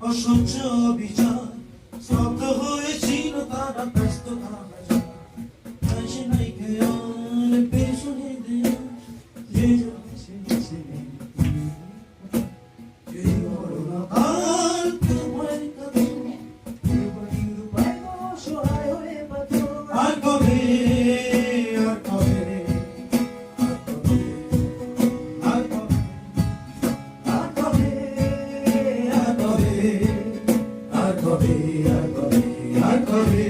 অসহ্য অভিযান শব্দ হয়েছিল তারা ব্যস্ত হবে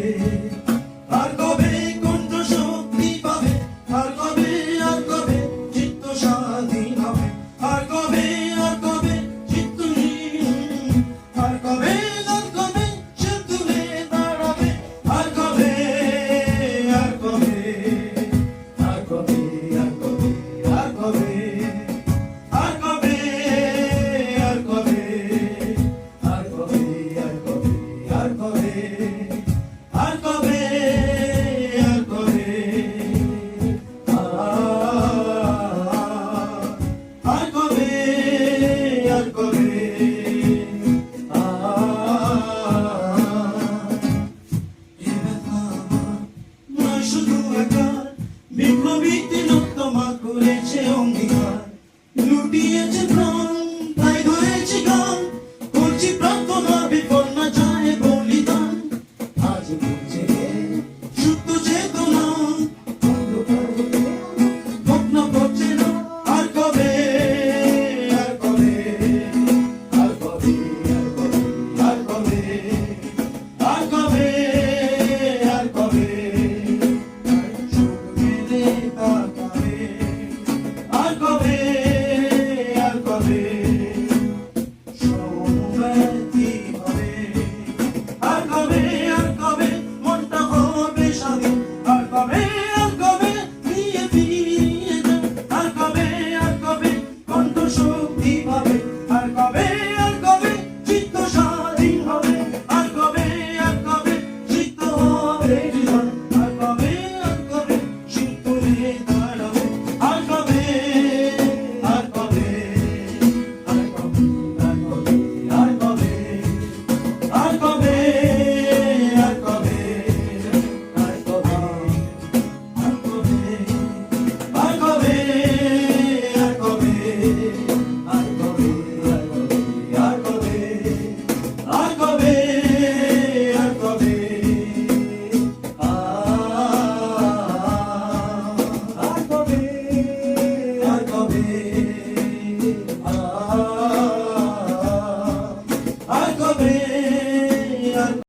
আর কবে কণ্ঠ শক্তি পাবে আর কবে আর কবে চিত্ত স্বাধীন হবে আর কবে আর কবে চিত্ত আর কবে আর কবে সে তুলে দাঁড়াবে আর কবে আর কবে আর কবে আর কবে আর কবে আর কবে আর কবে আর কবে শুধু একা বিপ্লবী তিলোত্তমা করেছে অঙ্গীকার।